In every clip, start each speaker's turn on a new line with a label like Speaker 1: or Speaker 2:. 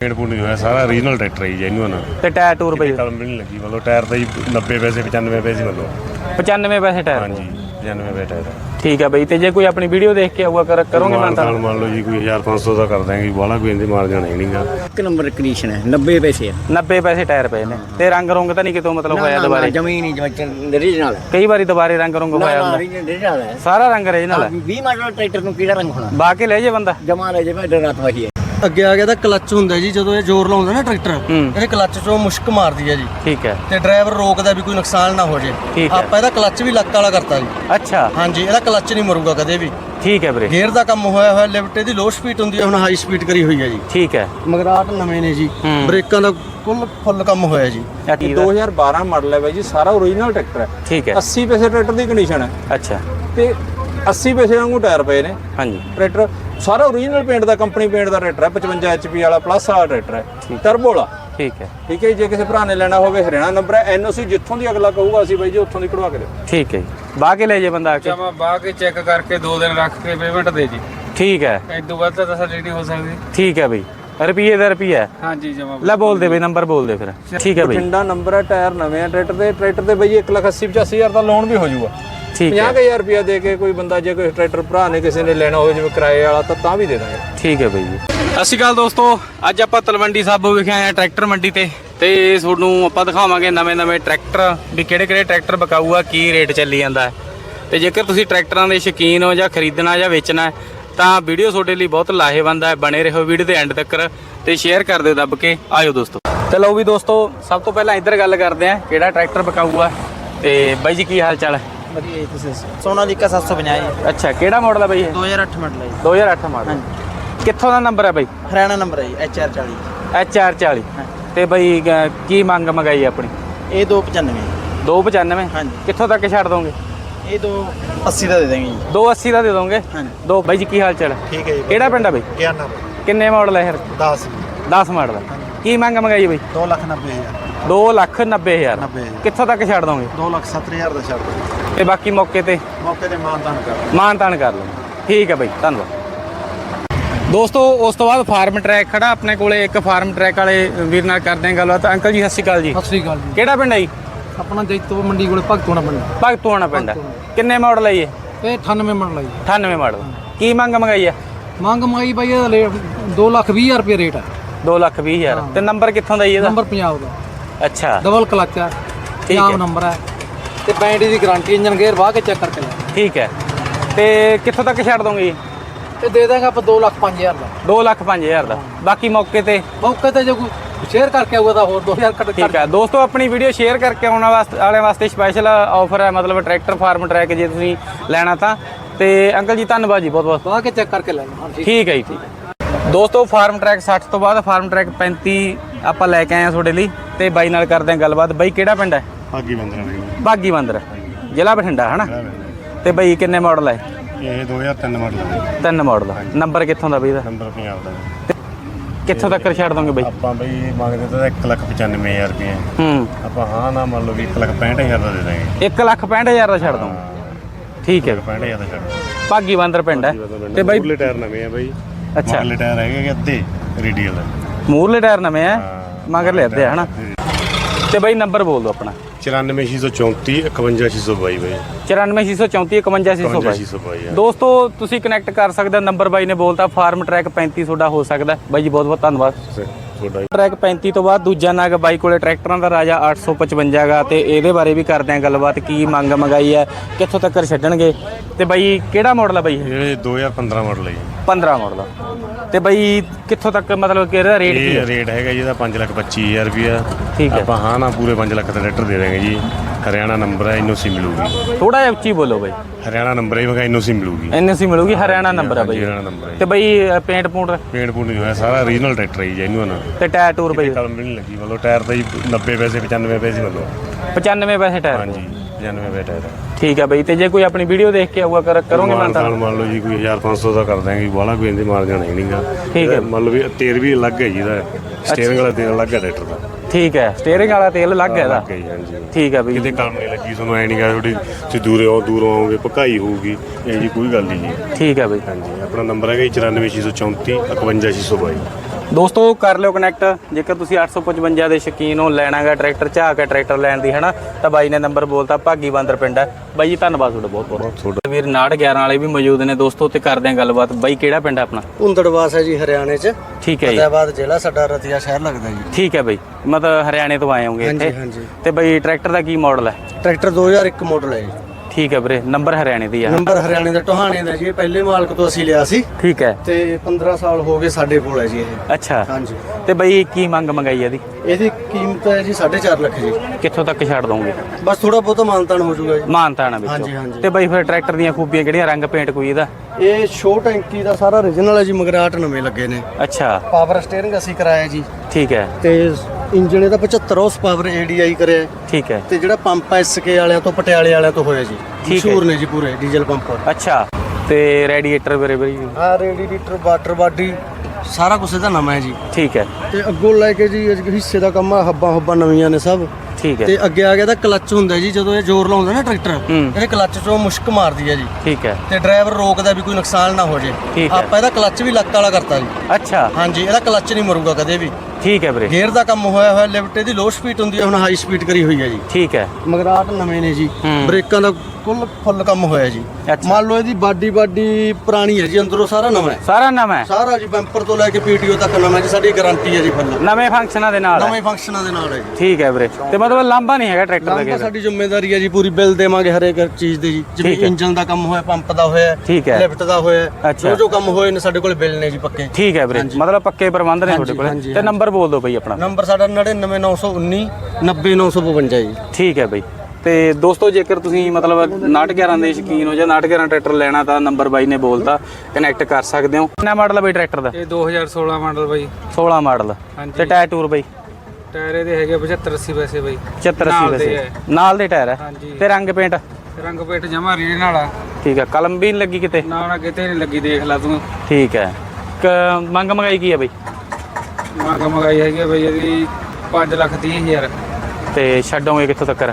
Speaker 1: Paint ਪੂੰਟ ਨਹੀਂ ਹੋਇਆ ਸਾਰਾ ਰੀਜਨਲ ਟਰੈਕਟਰ ਹੈ ਜੈਨੂਅਨ
Speaker 2: ਤੇ ਟਾਇਰ ਟੂਰ ਬਈ
Speaker 1: ਕਲਮ ਵੀ ਨਹੀਂ ਲੱਗੀ ਮਤਲਬ ਟਾਇਰ ਦਾ ਜੀ 90 ਪੈਸੇ 95 ਪੈਸੇ ਮਤਲਬ
Speaker 2: 95 ਪੈਸੇ ਟਾਇਰ।
Speaker 1: ਹਾਂਜੀ 95 ਪੈਸੇ ਟਾਇਰ।
Speaker 2: ਠੀਕ ਹੈ ਬਈ ਤੇ ਜੇ ਕੋਈ ਆਪਣੀ ਵੀਡੀਓ ਦੇਖ ਕੇ ਆਊਗਾ ਕਰ ਕਰੋਗੇ
Speaker 1: ਮਾਨ ਤਾਨ ਮੰਨ ਲਓ ਜੀ ਕੋਈ 1500 ਦਾ ਕਰ ਦਾਂਗੇ ਬਾਹਲਾ ਕੋਈ ਇਹਦੇ ਮਾਰ ਜਾਣਾ ਹੀ ਨਹੀਂਗਾ।
Speaker 3: ਇੱਕ ਨੰਬਰ ਕੰਡੀਸ਼ਨ ਹੈ 90 ਪੈਸੇ ਆ।
Speaker 2: 90 ਪੈਸੇ ਟਾਇਰ ਪਏ ਨੇ। ਤੇ ਰੰਗ ਰੁੰਗ ਤਾਂ ਨਹੀਂ ਕਿਤੋਂ ਮਤਲਬ ਹੋਇਆ ਦੁਬਾਰੇ?
Speaker 3: ਜ਼ਮੀਨ ਹੀ ਜਮਚਨ ਰੀਜਨਲ ਹੈ।
Speaker 2: ਕਈ ਵਾਰੀ ਦੁਬਾਰੇ ਰੰਗ ਰੁੰਗ ਹੋਇਆ ਹੁੰਦਾ।
Speaker 3: ਰੀਜਨਲ ਹੈ।
Speaker 2: ਸਾਰਾ ਰੰਗ ਰੀਜਨਲ ਹੈ।
Speaker 3: 20 ਮਾਡਲ ਟਰੈਕਟਰ ਨੂੰ ਕਿਹੜਾ ਰੰਗ ਹੋਣਾ?
Speaker 2: ਬਾ ਕੇ ਲੈ ਜੇ ਬੰਦਾ।
Speaker 3: ਜਮਾ ਲੈ ਜੇ ਮੈਂ ਰਾਤ ਵਾਹੀ ਹੈ।
Speaker 4: ਅੱਗੇ ਆ ਗਿਆ ਤਾਂ ਕਲੱਚ ਹੁੰਦਾ ਜੀ ਜਦੋਂ ਇਹ ਜ਼ੋਰ ਲਾਉਂਦਾ ਨਾ ਟਰੈਕਟਰ। ਇਹਦੇ ਕਲੱਚ ਚੋਂ ਮੁਸ਼ਕ ਮਾਰਦੀ ਹੈ ਜੀ।
Speaker 2: ਠੀਕ ਹੈ।
Speaker 4: ਤੇ ਡਰਾਈਵਰ ਰੋਕਦਾ ਵੀ ਕੋਈ ਨੁਕਸਾਨ ਨਾ ਹੋ ਜੇ। ਆਪਾਂ ਇਹਦਾ ਕਲੱਚ ਵੀ ਲੱਕ ਵਾਲਾ ਕਰਤਾ ਜੀ।
Speaker 2: ਅੱਛਾ।
Speaker 4: ਹਾਂਜੀ ਇਹਦਾ ਕਲੱਚ ਨਹੀਂ ਮਰੂਗਾ ਕਦੇ ਵੀ।
Speaker 2: ਠੀਕ ਹੈ ਵੀਰੇ।
Speaker 4: ਗੇਅਰ ਦਾ ਕੰਮ ਹੋਇਆ ਹੋਇਆ ਲਿਫਟ ਇਹਦੀ ਲੋ ਸਪੀਡ ਹੁੰਦੀ ਹੈ ਹੁਣ ਹਾਈ ਸਪੀਡ ਕਰੀ ਹੋਈ ਹੈ ਜੀ।
Speaker 2: ਠੀਕ ਹੈ।
Speaker 4: ਮਗਰਾਟ ਨਵੇਂ ਨੇ ਜੀ। ਬ੍ਰੇਕਾਂ ਦਾ ਫੁੱਲ ਫੁੱਲ ਕੰਮ ਹੋਇਆ ਜੀ।
Speaker 2: ਇਹ ਠੀਕ ਹੈ
Speaker 5: 2012 ਮਾਡਲ ਹੈ ਬਾਈ ਜੀ ਸਾਰਾ ਓਰੀਜਨਲ ਟਰੈਕਟਰ ਹੈ।
Speaker 2: ਠੀਕ ਹੈ।
Speaker 5: 80 ਪੈਸੇ ਟਰੈਕਟਰ ਦੀ ਕੰਡੀਸ਼ਨ ਹੈ।
Speaker 2: ਅੱਛਾ।
Speaker 5: ਤੇ 80 ਪੈਸੇ ਵਾਂਗੂ ਟਾਇਰ ਪਏ ਨੇ।
Speaker 2: ਹਾਂਜੀ।
Speaker 5: ਟਰੈਕਟਰ ਸਾਰਾ ਓਰੀਜਨਲ ਪੇਂਟ ਦਾ ਕੰਪਨੀ ਪੇਂਟ ਦਾ ਟਰੈਕਟਰ ਹੈ 55 HP ਵਾਲਾ ਪਲੱਸ ਵਾਲਾ ਟਰੈਕਟਰ ਹੈ ਟਰਬੋ ਵਾਲਾ।
Speaker 2: ਠੀਕ ਹੈ।
Speaker 5: ਠੀਕ ਹੈ ਜੀ, ਕਿਸੇ ਭਰਾ ਨੇ ਲੈਣਾ ਹੋਵੇ ਹਰਿਆਣਾ ਨੰਬਰ ਹੈ ਐਨਓਸੀ ਜਿੱਥੋਂ ਦੀ ਅਗਲਾ ਕਹੂਗਾ ਅਸੀਂ ਬਾਈ ਜੀ ਉੱਥੋਂ ਦੀ ਕਢਵਾ ਕੇ ਦਿਓ।
Speaker 2: ਠੀਕ ਹੈ ਜੀ। ਬਾ ਕੇ ਲੈ ਜੇ ਬੰਦਾ ਆ ਕੇ।
Speaker 6: ਜਮਾ ਬਾਹ ਕੇ ਚੈੱਕ ਕਰਕੇ 2 ਦਿਨ ਰੱਖ ਕੇ ਪੇਮੈਂਟ ਦੇ ਜੀ।
Speaker 2: ਠੀਕ ਹੈ।
Speaker 6: ਇਦੋਂ ਵੱਧ ਤਾਂ ਤਸੱਲੀ ਨਹੀਂ ਹੋ ਸਕਦੀ।
Speaker 2: ਠੀਕ ਹੈ ਬਈ। ਰੁਪਈਏ ਦਾ ਰੁਪਈਆ
Speaker 6: ਹਾਂਜੀ ਜਮਾ
Speaker 2: ਲੈ ਬੋਲ ਦੇ ਬਈ ਨੰਬਰ ਬੋਲ ਦੇ ਫਿਰ। ਠੀਕ ਹੈ ਬਈ।
Speaker 5: ਬਠਿੰਡਾ ਨੰਬਰ ਹੈ ਟਾਇਰ ਨਵੇਂ ਆ ਟਰੈਕਟਰ ਦੇ ਟਰੈਕਟਰ ਦੇ ਬਾਈ 1 ਲੱਖ 80 85 ਹਜ਼ਾਰ ਦਾ ਲੋਨ ਵੀ ਹੋ ਜਾਊਗਾ।
Speaker 2: ਠੀਕ ਹੈ।
Speaker 5: 50000 ਰੁਪਇਆ ਦੇ ਕੇ ਕੋਈ ਬੰਦਾ ਜੇ ਕੋਈ ਟਰੈਕਟਰ ਭਰਾ ਨੇ ਕਿਸੇ ਨੇ ਲੈਣਾ ਹੋਵੇ ਜਿਵੇਂ ਕਿਰਾਏ ਵਾਲਾ ਤਾਂ ਤਾਂ ਵੀ ਦੇ ਦਾਂਗੇ।
Speaker 2: ਠੀਕ ਹੈ ਬਈ ਜੀ। ਸਤਿ ਸ਼੍ਰੀ ਅਕਾਲ ਦੋਸਤੋ ਅੱਜ ਆਪਾਂ ਤਲਵੰਡੀ ਸਾਬੋ ਵਿਖੇ ਆਏ ਆ ਟਰੈਕਟਰ ਮੰਡੀ ਤੇ ਤੇ ਤੁਹਾਨੂੰ ਆਪਾਂ ਦਿਖਾਵਾਂਗੇ ਨਵੇਂ-ਨਵੇਂ ਟਰੈਕਟਰ ਵੀ ਕਿਹੜੇ-ਕਿਹੜੇ ਟਰੈਕਟਰ ਬਕਾਊ ਆ ਕੀ ਰੇਟ ਚੱਲੀ ਜਾਂਦਾ ਹੈ। ਤੇ ਜੇਕਰ ਤੁਸੀਂ ਟਰੈਕਟਰਾਂ ਦੇ ਸ਼ੌਕੀਨ ਹੋ ਜਾਂ ਖਰੀਦਣਾ ਜਾਂ ਵੇਚਣਾ ਹੈ ਤਾਂ ਵੀਡੀਓ ਤੁਹਾਡੇ ਲਈ ਬਹੁਤ ਲਾਹੇਵੰਦ ਹੈ ਬਣੇ ਰਹੋ ਵੀਡੀਓ ਦੇ ਐਂਡ ਤੱਕ ਤੇ ਸ਼ੇਅਰ ਕਰ ਦਿਓ ਦੱਬ ਕੇ ਆਇਓ ਦੋਸਤੋ। ਤੇ ਲਓ ਵੀ ਦੋਸਤੋ ਸਭ ਤੋਂ ਪਹਿਲਾਂ ਇੱਧਰ ਗੱਲ ਕਰਦੇ ਆ ਕਿਹੜਾ ਟਰੈਕਟਰ ਬਕਾਊ ਆ ਤੇ ਬਾਈ ਜੀ ਕੀ ਹਾਲ ਚਾਲ ਹੈ?
Speaker 4: ਵਧੀਆ ਜੀ ਤੁਸੀਂ ਸੋਨਾਲੀਕਾ 750
Speaker 2: ਅੱਛਾ ਕਿਹੜਾ ਮਾਡਲ ਹੈ ਬਾਈ ਇਹ?
Speaker 4: 2008 ਮਾਡਲ ਹੈ
Speaker 2: 2008 ਮਾਡਲ ਕਿੱਥੋਂ ਦਾ ਨੰਬਰ ਹੈ ਬਾਈ?
Speaker 4: ਹਰਿਆਣਾ ਨੰਬਰ ਹੈ ਜੀ HR 40
Speaker 2: HR40 ਤੇ ਬਈ ਅਹ, ਕੀ ਮੰਗ ਮੰਗਾਈ ਆਪਣੀ?
Speaker 4: ਇਹ 295
Speaker 2: 295
Speaker 4: ਹਾਂਜੀ।
Speaker 2: ਕਿੱਥੋਂ ਤੱਕ ਛੱਡ ਦੋਗੇ?
Speaker 4: ਇਹ 280 ਦਾ ਦੇ ਦਾਂਗੇ ਜੀ।
Speaker 2: 280 ਦਾ ਦੇ ਦੋਗੇ?
Speaker 4: ਹਾਂਜੀ।
Speaker 2: ਦੋ ਬਾਈ ਜੀ ਕੀ ਹਾਲ ਚਾਲ ਹੈ
Speaker 4: ਠੀਕ ਹੈ ਜੀ
Speaker 2: ਕਿਹੜਾ ਪਿੰਡ ਆ ਬਈ? ਕਿੰਨੇ ਮਾਡਲ ਹੈ ਯਾਰ
Speaker 4: 10
Speaker 2: 10 ਮਾਡਲ ਹੈ। ਕੀ ਮੰਗ ਮੰਗਾਈ ਬਈ?
Speaker 4: 2 ਲੱਖ 90 ਹਜ਼ਾਰ।
Speaker 2: 2 ਲੱਖ 90 ਹਜ਼ਾਰ।
Speaker 4: 90 ਹਜ਼ਾਰ।
Speaker 2: ਕਿੱਥੋਂ ਤੱਕ ਛੱਡ ਦੋਗੇ?
Speaker 4: 2 ਲੱਖ 70 ਹਜ਼ਾਰ ਦਾ ਛੱਡ ਦੋ
Speaker 2: ਤੇ ਬਾਕੀ ਮੌਕੇ ਤੇ?
Speaker 4: ਮੌਕੇ ਤੇ ਮਾਨਦਾਨ ਕਰ
Speaker 2: ਮਾਨ ਤਾਨ ਕਰ ਲਓ। ਠੀਕ ਹੈ ਬਈ ਧੰਨਵਾਦ। ਦੋਸਤੋ ਉਸ ਤੋਂ ਬਾਅਦ ਫਾਰਮ ਟਰੈਕ ਖੜਾ ਆਪਣੇ ਕੋਲੇ ਇੱਕ ਫਾਰਮ ਟਰੈਕ ਵਾਲੇ ਵੀਰ ਨਾਲ ਕਰਦੇ ਹਾਂ ਗੱਲਬਾਤ। ਅੰਕਲ ਜੀ ਸਤਿ ਸ਼੍ਰੀ ਅਕਾਲ ਜੀ।
Speaker 4: ਸਤਿ ਸ੍ਰੀ ਅਕਾਲ ਜੀ।
Speaker 2: ਕਿਹੜਾ ਪਿੰਡ ਹੈ ਜੀ?
Speaker 4: ਆਪਣਾ ਜੈਤੋ ਮੰਡੀ ਕੋਲੇ ਭਗਤੋਣਾ ਪਿੰਡ।
Speaker 2: ਭਗਤੂਆਣਾ ਪਿੰਡ ਹੈ ਕਿੰਨੇ ਮਾਡਲ ਹੈ ਜੀ ਇਹ?
Speaker 4: ਇਹ 98 ਮਾਡਲ ਹੈ ਜੀ।
Speaker 2: 98 ਮਾਡਲ। ਕੀ ਮੰਗ ਮੰਗਾਈ ਹੈ
Speaker 4: ਮੰਗ ਮਾਈ ਬਾਈ ਇਹਦਾ 2 ਲੱਖ 20 ਹਜ਼ਾਰ ਰੁਪਏ ਰੇਟ ਹੈ
Speaker 2: 2 ਲੱਖ 20 ਹਜ਼ਾਰ। ਤੇ ਨੰਬਰ ਕਿੱਥੋਂ ਦਾ ਜੀ ਇਹਦਾ?
Speaker 4: ਨੰਬਰ ਪੰਜਾਬ ਦਾ।
Speaker 2: ਅੱਛਾ।
Speaker 4: ਡਬਲ ਕਲਚ ਹੈ
Speaker 2: ਠੀਕ ਹੈ।
Speaker 4: ਨਾਮ ਨੰਬਰ ਹੈ ਤੇ ਬੈਟਰੀ ਦੀ ਗਾਰੰਟੀ ਇੰਜਨ ਗੇਅਰ ਵਾਹ ਕੇ ਚੈੱਕ ਕਰਕੇ ਲੈ
Speaker 2: ਠੀਕ ਹੈ। ਤੇ ਕਿੱਥੋਂ ਤੱਕ ਛੱਡ ਦੋਗੇ ਜੀ?
Speaker 4: ਤੇ ਦੇ ਦਾਂਗੇ ਆਪਾਂ 2 ਲੱਖ 5000 ਦਾ।
Speaker 2: 2 ਲੱਖ 5000 ਦਾ। ਬਾਕੀ ਮੌਕੇ ਤੇ?
Speaker 4: ਮੌਕੇ ਤੇ ਜੇ ਕੋਈ ਸ਼ੇਅਰ ਕਰਕੇ ਆਊਗਾ ਤਾਂ ਹੋਰ 2000 ਕੱਟ
Speaker 2: ਠੀਕ ਹੈ ਦੋਸਤੋ ਆਪਣੀ ਵੀਡੀਓ ਸ਼ੇਅਰ ਕਰਕੇ ਆਉਣ ਵਾਸਤੇ ਵਾਲਿਆਂ ਵਾਸਤੇ ਸਪੈਸ਼ਲ ਆਫਰ ਹੈ ਮਤਲਬ ਟਰੈਕਟਰ ਫਾਰਮ ਟਰੈਕ ਜੇ ਤੁਸੀਂ ਲੈਣਾ ਤਾਂ। ਤੇ ਅੰਕਲ ਜੀ ਧੰਨਵਾਦ ਜੀ ਬਹੁਤ ਬਹੁਤ।
Speaker 4: ਵਾਹ ਕੇ ਚੈੱਕ ਕਰਕੇ ਲੈ ਲਓ। ਠੀਕ।
Speaker 2: ਠੀਕ ਹੈ ਜੀ ਠੀਕ ਹੈ। ਦੋਸਤੋ ਫਾਰਮ ਟਰੈਕ 60 ਤੋਂ ਬਾਅਦ ਫਾਰਮ ਟਰੈਕ 35 ਆਪਾਂ ਲੈ ਕੇ ਆਏ ਆ ਤੁਹਾਡੇ ਲਈ ਤੇ ਬਾਈ ਨਾਲ ਕਰਦੇ ਆ ਗੱਲਬਾਤ। ਬਾਈ ਕਿਹੜਾ ਪਿੰਡ ਹੈ?
Speaker 1: ਬਾਕੀ ਬੰਦਰਾ
Speaker 2: ਬਾਗੀ ਬੰਦਰ ਜ਼ਿਲ੍ਹਾ ਬਠਿੰਡਾ ਹਨਾ? ਤੇ ਬਾਈ ਕਿੰਨੇ ਮਾਡਲ ਹੈ?
Speaker 1: ਇਹ 2003 ਮਾਡਲ ਹੈ।
Speaker 2: ਤਿੰਨ ਮਾਡਲ ਨੰਬਰ ਕਿੱਥੋਂ ਦਾ ਬਈ ਇਹਦਾ?
Speaker 1: ਨੰਬਰ ਪੰਜਾਬ ਦਾ।
Speaker 2: ਕਿੱਥੋਂ ਤੱਕ ਛੱਡ ਦੋਗੇ ਬਾਈ?
Speaker 1: ਆਪਾਂ ਬਈ ਮੰਗਦੇ ਤਾਂ 1 ਲੱਖ 95000 ਰੁਪਏ।
Speaker 2: ਹੂੰ।
Speaker 1: ਆਪਾਂ ਹਾਂ ਨਾ ਮੰਨ ਲਓ ਵੀ 1 ਲੱਖ 65000 ਦਾ ਦੇ ਦਾਂਗੇ।
Speaker 2: 1 ਲੱਖ 65000 ਦਾ ਛੱਡ ਦੋ ਠੀਕ ਹੈ।
Speaker 1: 65000 ਦਾ ਛੱਡ
Speaker 2: ਭਾਗੀ ਬੰਦਰ ਪਿੰਡ ਹੈ। ਤੇ ਬਾਈ
Speaker 1: ਟਾਇਰ ਨਵੇਂ ਆ ਬਈ।
Speaker 2: ਅੱਛਾ।
Speaker 1: ਮਗਰਲੇ ਟਾਇਰ ਹੈਗੇ ਕਿ ਅੱਧੇ ਰੇਡੀਅਲ
Speaker 2: ਮੂਰਲੇ ਟਾਇਰ ਨਵੇਂ ਆ ਮਗਰ ਲਿਆਦੇ ਆ ਹਨਾ? ਤੇ ਬਾਈ ਨੰਬਰ ਬੋਲ ਦਿਓ ਆਪਣਾ।
Speaker 1: 94634 51622 ਬਈ
Speaker 2: 94634 51622
Speaker 1: 51622 ਆ
Speaker 2: ਦੋਸਤੋ ਤੁਸੀਂ ਕਨੈਕਟ ਕਰ ਸਕਦੇ ਹੋ ਨੰਬਰ ਬਾਈ ਨੇ ਬੋਲਤਾ ਫਾਰਮ ਟਰੈਕ 35 ਤੁਹਾਡਾ ਹੋ ਸਕਦਾ। ਬਾਈ ਜੀ ਬਹੁਤ ਬਹੁਤ ਧੰਨਵਾਦ
Speaker 1: ਤੁਹਾਡਾ
Speaker 2: ਟਰੈਕ 35 ਤੋਂ ਬਾਅਦ ਦੂਜਾ ਨਾਗ ਬਾਈ ਕੋਲੇ ਟਰੈਕਟਰਾਂ ਦਾ ਰਾਜਾ 855 ਗਾ ਤੇ ਇਹਦੇ ਬਾਰੇ ਵੀ ਕਰਦੇ ਆਂ ਗੱਲਬਾਤ ਕੀ ਮੰਗ ਮੰਗਾਈ ਹੈ ਕਿੱਥੋਂ ਤੱਕ ਛੱਡਣਗੇ? ਤੇ ਬਾਈ ਕਿਹੜਾ ਮਾਡਲ ਹੈ ਬਾਈ ਇਹ?
Speaker 1: ਇਹ 2015 ਮਾਡਲ ਹੈ ਜੀ।
Speaker 2: 15 ਮਾਡਲ ਤੇ ਬਾਈ ਕਿੱਥੋਂ ਤੱਕ ਮਤਲਬ ਕਿ ਇਹਦਾ ਰੇਟ ਕੀ
Speaker 1: ਇਹ
Speaker 2: ਹੈ?
Speaker 1: ਰੇਟ ਹੈਗਾ ਜੀ ਇਹਦਾ 525000 ਰੁਪਿਆ
Speaker 2: ਠੀਕ ਹੈ।
Speaker 1: ਆਪਾਂ ਹਾਂ ਨਾ ਪੂਰੇ 5 ਲੱਖ ਦਾ ਟਰੈਕਟਰ ਦੇ ਦਾਂਗੇ ਜੀ। ਹਰਿਆਣਾ ਨੰਬਰ ਹੈ ਇਨੋਸੀ ਮਿਲੂਗੀ।
Speaker 2: ਥੋੜਾ ਜਿਹਾ ਉੱਚੀ ਬੋਲੋ ਬਾਈ।
Speaker 1: ਹਰਿਆਣਾ ਨੰਬਰ ਹੈ ਮਗਾ ਇਨੋਸੀ ਮਿਲੂਗੀ।
Speaker 2: ਐਨਐਸਸੀ ਮਿਲੂਗੀ ਹਰਿਆਣਾ ਨੰਬਰ ਹੈ ਬਾਈ।
Speaker 1: ਹਰਿਆਣਾ ਨੰਬਰ ਹੈ
Speaker 2: ਤੇ ਬਾਈ ਅ, ਪੇਂਟ ਪੂੰਟ?
Speaker 1: ਪੇਂਟ ਪੂੰਟ ਨਹੀਂ ਹੋਇਆ ਸਾਰਾ ਰੀਜਨਲ ਟਰੈਕਟਰ ਹੈ ਜੀ ਜੈਨੂਅਨ
Speaker 2: ਤੇ ਟਾਇਰ ਟੂਰ ਬਾਈ।
Speaker 1: ਕਲਮ ਵੀ ਨਹੀਂ ਲੱਗੀ ਮਤਲਬ ਟਾਇਰ ਦਾ ਜੀ 90 ਪੈਸੇ 95 ਪੈਸੇ ਮਤਲਬ।
Speaker 2: 95 ਪੈਸੇ ਟਾਇਰ
Speaker 1: ਹਾਂਜੀ 95 ਪੈਸੇ ਟਾਇਰ
Speaker 2: ਠੀਕ ਹੈ ਬਾਈ ਤੇ ਜੇ ਕੋਈ ਆਪਣੀ ਵੀਡੀਓ ਦੇਖ ਕੇ ਆਊਗਾ ਕਰ ਕਰੋਗੇ
Speaker 1: ਮਾਨ ਤਾਨ ਮੰਨ ਲਓ ਜੀ ਕੋਈ 1500 ਦਾ ਕਰ ਦਾਂਗੇ ਬਾਹਲਾ ਕੋਈ ਇਹਦੇ ਮਾਰ ਜਾਣਾ ਹੀ ਨਹੀਂਗਾ
Speaker 2: ਠੀਕ ਹੈ।
Speaker 1: ਮੰਨ ਲਓ ਵੀ ਤੇਲ ਵੀ ਅਲੱਗ ਹੈ ਜੀ ਇਹਦਾ। ਸਟੀਅਰਿੰਗ ਵਾਲਾ ਤੇਲ ਅਲੱਗ ਹੈ ਟਰੈਕਟਰ ਦਾ।
Speaker 2: ਠੀਕ ਹੈ ਸਟੀਅਰਿੰਗ ਵਾਲਾ ਤੇਲ ਲੱਗ ਗਿਆ ਇਹਦਾ।
Speaker 1: ਅਲੱਗ ਹੈ ਜੀ, ਹਾਂਜੀ।
Speaker 2: ਠੀਕ ਹੈ ਬਾਈ।
Speaker 1: ਕਿਤੇ ਕੰਮ ਨਹੀਂ ਲੱਗੀ ਤੁਹਾਨੂੰ ਐ ਨਹੀਂਗਾ ਤੁਹਾਡੀ ਤੁਸੀਂ ਦੂਰੋਂ ਦੂਰੋਂ ਆਓਗੇ ਪਕਾਈ ਹੋਊਗੀ ਇਹ ਜੀ ਕੋਈ ਗੱਲ ਨਹੀਂ ਜੀ
Speaker 2: ਠੀਕ ਹੈ ਬਾਈ।
Speaker 1: ਹਾਂਜੀ ਆਪਣਾ ਨੰਬਰ ਹੈਗਾ ਜੀ 94634 51622
Speaker 2: ਦੋਸਤੋ ਕਰ ਲਿਓ ਕਨੈਕਟ ਜੇਕਰ ਤੁਸੀਂ 855 ਦੇ ਸ਼ੌਕੀਨ ਹੋ ਲੈਣਾਗਾ ਟਰੈਕਟਰ ਝਾਕ ਹੈ ਟਰੈਕਟਰ ਲੈਣ ਦੀ ਹਨਾ? ਤਾਂ ਬਾਈ ਨੇ ਨੰਬਰ ਬੋਲਤਾ ਭਾਗੀ ਬਾਂਦਰ ਪਿੰਡ ਹੈ ਬਾਈ ਜੀ ਧੰਨਵਾਦ ਤੁਹਾਡਾ ਬਹੁਤ ਬਹੁਤ।
Speaker 1: ਤੁਹਾਡਾ।
Speaker 2: ਵੀਰ 911 ਵਾਲੇ ਵੀ ਮੌਜੂਦ ਨੇ ਦੋਸਤੋ ਤੇ ਕਰਦੇ ਆਂ ਗੱਲਬਾਤ। ਬਾਈ ਕਿਹੜਾ ਪਿੰਡ ਹੈ ਆਪਣਾ?
Speaker 4: ਹੁੰਦੜਵਾਸ ਹੈ ਜੀ ਹਰਿਆਣੇ 'ਚ।
Speaker 2: ਠੀਕ ਹੈ ਜੀ।
Speaker 4: ਫਤਿਆਬਾਦ ਜ਼ਿਲ੍ਹਾ ਸਾਡਾ ਰਤੀਆ ਸ਼ਹਿਰ ਲੱਗਦਾ ਜੀ।
Speaker 2: ਠੀਕ ਹੈ ਬਾਈ। ਮਤਲਬ ਹਰਿਆਣੇ ਤੋਂ ਆਏ ਹੋਗੇ
Speaker 4: ਹਾਂਜੀ
Speaker 2: ਇੱਥੇ।
Speaker 4: ਹਾਂਜੀ
Speaker 2: ਤੇ ਬਾਈ ਟਰੈਕਟਰ ਦਾ ਕੀ ਮਾਡਲ ਹੈ?
Speaker 4: ਟਰੈਕਟਰ 2001 ਮਾਡਲ ਹੈ ਜੀ।
Speaker 2: ਠੀਕ ਹੈ ਵੀਰੇ ਨੰਬਰ ਹਰਿਆਣੇ ਦੀ ਆ।
Speaker 4: ਨੰਬਰ ਹਰਿਆਣੇ ਦਾ ਟੋਹਾਣੇ ਦਾ ਜੀ ਇਹ ਪਹਿਲੇ ਮਾਲਕ ਤੋਂ ਅਸੀਂ ਲਿਆ ਸੀ।
Speaker 2: ਠੀਕ ਹੈ।
Speaker 4: ਤੇ 15 ਸਾਲ ਹੋ ਗਏ ਸਾਡੇ ਕੋਲ ਹੈ ਜੀ ਇਹ।
Speaker 2: ਅੱਛਾ।
Speaker 4: ਹਾਂਜੀ।
Speaker 2: ਤੇ ਬਾਈ ਕੀ ਮੰਗ ਮੰਗਾਈ ਇਹਦੀ?
Speaker 4: ਇਹਦੀ ਕੀਮਤ ਹੈ ਜੀ 4.5 ਲੱਖ ਜੀ।
Speaker 2: ਕਿੱਥੋਂ ਤੱਕ ਛੱਡ ਦੋਗੇ?
Speaker 4: ਬਸ ਥੋੜਾ ਬਹੁਤਾ ਮਾਨਤਾਨ ਹੋ ਜਾਊਗਾ ਜੀ।
Speaker 2: ਮਾਨਤਾਣਾ ਵਿੱਚੋਂ।
Speaker 4: ਹਾਂਜੀ, ਹਾਂਜੀ।
Speaker 2: ਤੇ ਬਾਈ ਫਿਰ ਟਰੈਕਟਰ ਦੀਆਂ ਖੂਬੀਆਂ ਕਿਹੜੀਆਂ ਰੰਗ ਪੇਂਟ ਕੋਈ ਇਹਦਾ?
Speaker 4: ਇਹ ਸ਼ੋ ਟੈਂਕੀ ਦਾ ਸਾਰਾ origignal ਹੈ ਜੀ ਮਗਰਾਟ ਨਵੇਂ ਲੱਗੇ ਨੇ।
Speaker 2: ਅੱਛਾ।
Speaker 4: ਪਾਵਰ ਸਟੀਅਰਿੰਗ ਅਸੀਂ ਕਰਾਇਆ ਜੀ।
Speaker 2: ਠੀਕ ਹੈ।
Speaker 4: ਤੇ ਇੰਜਨ ਇਹਦਾ 75 ਹਾਰਸ ਪਾਵਰ ADI ਕਰਿਆ
Speaker 2: ਠੀਕ ਹੈ।
Speaker 4: ਤੇ ਜਿਹੜਾ ਪੰਪ ਐਸਕੇ ਵਾਲਿਆਂ ਤੋਂ ਪਟਿਆਲੇ ਵਾਲਿਆਂ ਤੋਂ ਹੋਇਆ ਜੀ।
Speaker 2: ਹੈ।
Speaker 4: ਮਸ਼ਹੂਰ ਨੇ ਜੀ ਪੂਰੇ ਡੀਜ਼ਲ ਪੰਪ।
Speaker 2: ਅੱਛਾ ਤੇ ਰੈਡੀਏਟਰ ਵੀਰੇ ਵੀਰੇ
Speaker 4: ਆ ਰੇਡੀਏਟਰ ਵਾਟਰ ਬਾਡੀ ਸਾਰਾ ਕੁਝ ਇਹਦਾ ਨਵਾਂ ਹੈ ਜੀ।
Speaker 2: ਠੀਕ ਹੈ।
Speaker 4: ਤੇ ਅੱਗੋਂ ਲੈ ਕੇ ਜੀ ਅੱਜ ਹਿੱਸੇ ਦਾ ਕੰਮ ਆ ਹੱਬਾਂ ਹੱਬਾਂ ਨਵੀਆਂ ਨੇ ਸਭ।
Speaker 2: ਠੀਕ ਹੈ।
Speaker 4: ਤੇ ਅੱਗੇ ਆ ਗਿਆ ਤਾਂ ਕਲੱਚ ਹੁੰਦਾ ਜੀ ਜਦੋਂ ਇਹ ਜ਼ੋਰ ਲਾਉਂਦਾ ਨਾ ਟਰੈਕਟਰ
Speaker 2: ਹੂੰ।
Speaker 4: ਇਹਦੇ ਕਲੱਚ ਚੋਂ ਮੁਸ਼ਕ ਮਾਰਦੀ ਹੈ ਜੀ।
Speaker 2: ਠੀਕ ਹੈ।
Speaker 4: ਤੇ ਡਰਾਈਵਰ ਰੋਕਦਾ ਵੀ ਕੋਈ ਨੁਕਸਾਨ ਨਾ ਹੋ ਜੇ।
Speaker 2: ਠੀਕ ਹੈ।
Speaker 4: ਆਪਾਂ ਇਹਦਾ ਕਲੱਚ ਵੀ ਲੱਕ ਵਾਲਾ ਕਰਤਾ ਜੀ।
Speaker 2: ਅੱਛਾ।
Speaker 4: ਹਾਂਜੀ ਇਹਦਾ ਕਲੱਚ ਨਹੀਂ ਮਰੂਗਾ ਕਦੇ ਵੀ।
Speaker 2: ਠੀਕ ਹੈ ਵੀਰੇ।
Speaker 4: ਗੇਅਰ ਦਾ ਕੰਮ ਹੋਇਆ ਹੋਇਆ ਲਿਫਟ ਇਹਦੀ ਲੋ ਸਪੀਡ ਹੁੰਦੀ ਹੈ ਹੁਣ ਹਾਈ ਸਪੀਡ ਕਰੀ ਹੋਈ ਹੈ ਜੀ।
Speaker 2: ਠੀਕ ਹੈ।
Speaker 4: ਮਗਰਾਟ ਨਵੇਂ ਨੇ ਜੀ। ਬ੍ਰੇਕਾਂ ਦਾ ਕੁੱਲ ਫੁੱਲ ਕੰਮ ਹੋਇਆ ਜੀ। ਮੰਨ ਲਓ ਇਹਦੀ ਬਾਡੀ ਬਾਡੀ ਪੁਰਾਣੀ ਹੈ ਜੀ ਅੰਦਰੋਂ ਸਾਰਾ ਨਵਾਂ ਹੈ।
Speaker 2: ਸਾਰਾ ਨਵਾਂ ਹੈ।
Speaker 4: ਸਾਰਾ ਜੀ ਬੰਪਰ ਤੋਂ ਲੈ ਕੇ ਪੀਟੀਓ ਤੱਕ ਨਵਾਂ ਜੀ ਸਾਡੀ ਗਾਰੰਟੀ ਹੈ ਜੀ ਫੁੱਲ।
Speaker 2: ਨਵੇਂ ਫੰਕਸ਼ਨਾਂ ਦੇ ਨਾਲ
Speaker 4: ਨਵੇਂ ਫੰਕਸ਼ਨਾਂ ਦੇ ਨਾਲ ਹੈ ਜੀ।
Speaker 2: ਠੀਕ ਹੈ ਵੀਰੇ। ਤੇ ਮਤਲਬ ਲਾਂਭਾ ਨਹੀਂ ਹੈਗਾ ਟਰੈਕਟਰ ਦਾ। ਕਿਸੇ
Speaker 4: ਸਾਡੀ ਜ਼ਿੰਮੇਵਾਰੀ ਹੈ ਜੀ ਪੂਰੀ ਬਿੱਲ ਦੇਵਾਂਗੇ ਹਰੇਕ ਚੀਜ਼ ਦੀ ਜੀ। ਜਿਵੇਂ। ਇੰਜਨ ਦਾ ਕੰਮ ਹੋਇਆ ਪੰਪ ਦਾ ਹੋਇਆ। ਲਿਫਟ ਦਾ ਹੋਇਆ। ਜੋ ਜੋ ਕੰਮ ਹੋਏ ਨੇ ਸਾਡੇ ਕੋਲ ਬਿੱਲ ਨੇ ਜੀ ਪੱਕੇ।
Speaker 2: ਠੀਕ ਹੈ ਵੀਰੇ। ਮਤਲਬ ਪੱਕੇ ਪ੍ਰਬੰਧ ਨੇ ਤੁਹਾਡੇ ਕੋਲ। ਤੇ ਨੰਬਰ ਬੋਲ ਦਿਓ ਬਈ ਆਪਣਾ।
Speaker 4: ਨੰਬਰ ਸਾਡਾ 99919 90952 ਜੀ।
Speaker 2: ਠੀਕ ਹੈ ਬਈ। ਤੇ ਦੋਸਤੋ ਜੇਕਰ ਤੁਸੀਂ ਮਤਲਬ 911 ਦੇ ਸ਼ੌਕੀਨ ਹੋ ਜਾਂ 911 ਟਰੈਕਟਰ ਲੈਣਾ ਤਾਂ ਨੰਬਰ ਬਾਈ ਨੇ ਬੋਲਤਾ ਕਨੈਕਟ ਕਰ ਸਕਦੇ ਹੋ। ਕਿੰਨਾ ਮਾਡਲ ਹੈ ਬਈ ਟਰੈਕਟਰ ਦਾ?
Speaker 6: ਇਹ 2016 ਮਾਡਲ ਬਾਈ।
Speaker 2: 16 ਮਾਡਲ। ਤੇ ਟਾਇਰ ਟੂਰ ਬਈ?
Speaker 6: ਟਾਇਰ ਇਹਦੇ ਹੈਗੇ 75 80 ਪੈਸੇ ਬਾਈ।
Speaker 2: 74
Speaker 6: ਨਾਲ ਦੇ
Speaker 2: ਵੈਸੇ
Speaker 6: ਹੈ।
Speaker 2: ਨਾਲ ਦੇ ਟਾਇਰ ਹੈ। ਤੇ ਰੰਗ ਪੇਂਟ
Speaker 6: ਰੰਗ ਪੇਟ ਜਮਾ ਨਾਲ ਆ।
Speaker 2: ਠੀਕ ਹੈ ਕਲਮ ਵੀ ਨਹੀਂ ਲੱਗੀ ਕਿਤੇ?
Speaker 6: ਨਾ ਨਾ ਕਿਤੇ ਨਹੀਂ ਲੱਗੀ ਦੇਖ ਲੈ ਤੂੰ।
Speaker 2: ਠੀਕ ਹੈ। ਕ- ਮੰਗ ਮੰਗਾਈ ਕੀ ਹੈ ਬਈ?
Speaker 6: ਮੰਗ ਮਗਾਈ ਹੈਗੀ ਆ ਬਾਈ ਇਹਦੀ 5 ਲੱਖ 30 ਹਜ਼ਾਰ।
Speaker 2: ਤੇ ਛੱਡੋਗੇ ਕਿੱਥੋਂ ਤੱਕ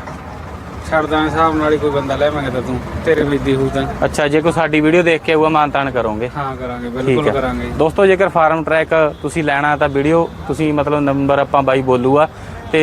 Speaker 6: ਛੱਡਦਾ ਹਿਸਾਬ ਨਾਲ ਹੀ ਕੋਈ ਬੰਦਾ ਲੈਵਾਂਗੇ ਤਾਂ ਤੂੰ ਤੇਰੇ ਵਿੱਚ ਹੋਊ ਤਾਂ।
Speaker 2: ਅੱਛਾ ਜੇ ਕੋਈ ਸਾਡੀ ਵੀਡੀਓ ਦੇਖ ਕੇ ਆਊਗਾ ਮਾਨਤਾਨ ਕਰੋਗੇ।
Speaker 6: ਹਾਂ ਕਰਾਂਗੇ
Speaker 2: ਠੀਕ
Speaker 6: ਬਿਲਕੁਲ
Speaker 2: ਹੈ
Speaker 6: ਕਰਾਂਗੇ।
Speaker 2: ਦੋਸਤੋ ਜੇਕਰ ਫਾਰਮ ਟਰੈਕ ਤੁਸੀਂ ਲੈਣਾ ਤਾਂ ਵੀਡੀਓ ਤੁਸੀਂ ਮਤਲਬ ਨੰਬਰ ਆਪਾਂ ਬਾਈ ਬੋਲੂਗਾ ਤੇ